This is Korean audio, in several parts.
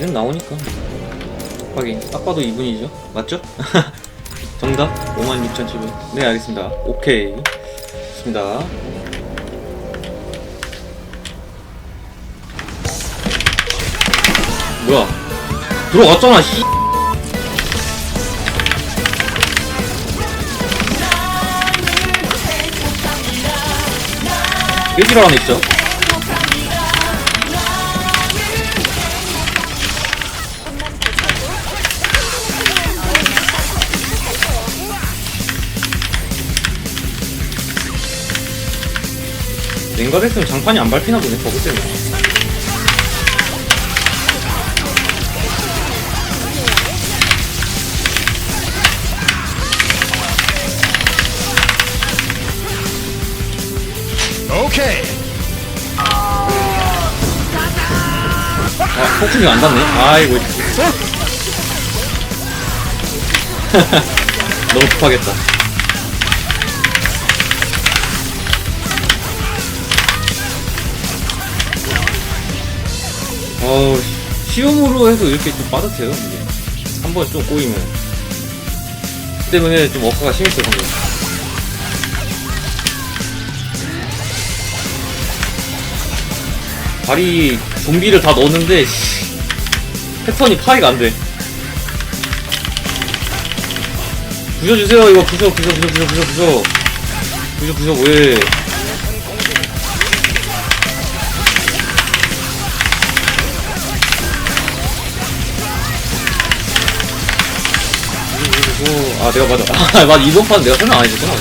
이젠 나오니까 확인 딱 봐도 2분이죠 맞죠? 정답 56,700. 네 알겠습니다. 오케이 좋습니다. 뭐야 들어갔잖아 씨. 깨지라 하네 진 냉각 했으면 장판이 안 밟히나 보네 버그 때문에. 오케이. 아 폭풍이 안 닿네. 아이고. 너무 급하겠다 어, 시음으로 해도 이렇게 좀 빠듯해요, 이게. 한 번 좀 꼬이면. 그 때문에 좀 어카가 심했어, 방금. 발이 좀비를 다 넣었는데, 씨, 패턴이 파이가 안 돼. 부셔주세요, 이거. 부셔, 부셔, 부셔, 부셔, 부셔, 부셔. 부셔, 부셔, 왜. 해 그리고 아 내가 맞아. 아 맞아. 이번 판 내가 설명 안 해줬구나.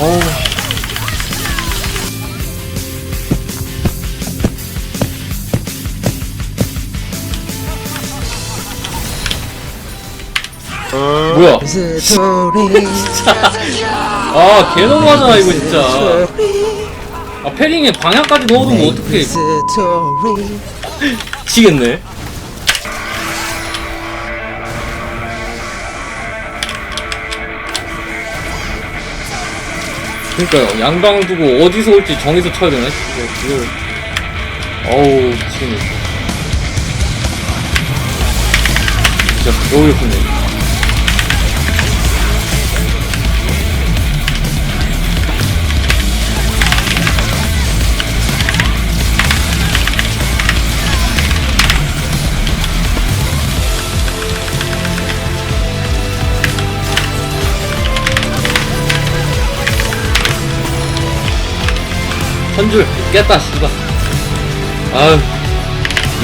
어우 뭐야? 스토리 아 개 너무하잖아 이거 진짜. 아 패링에 방향까지 넣어두면 어떡해 스토리 미치겠네. 그러니까요 양방 두고 어디서 올지 정해서 쳐야 되나 이거 이거 어우 미치겠네. 진짜 겨우 예쁘네 선줄 깼다 씨발. 아유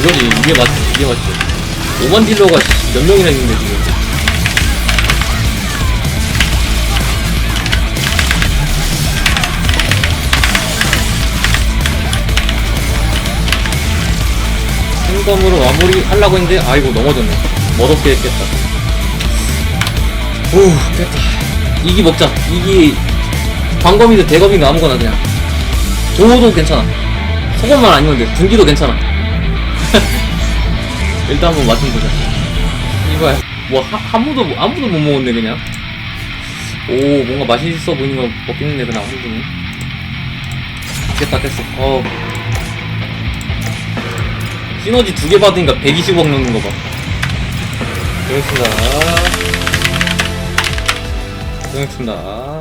이거지 이게 맞지 이게 맞지. 5만 딜러가 씨, 몇 명이나 있는데 지금. 생검으로 마무리 하려고 했는데 아이고 넘어졌네. 멋없게 깼다. 오 깼다. 이기 먹자. 이기 광검이든 대검이든 아무거나 그냥 도도 괜찮아. 속옷만 아니면 돼. 군기도 괜찮아. 일단 한번 맛좀 보자. 이거 뭐 하, 아무도 아무도 못 먹었네 그냥. 오 뭔가 맛있어 보이는 거 했네 그냥 한 분이. 깼다 깼어. 어. 시너지 두 개 받으니까 120억 넣는 거 봐. 고맙습니다. 고맙습니다.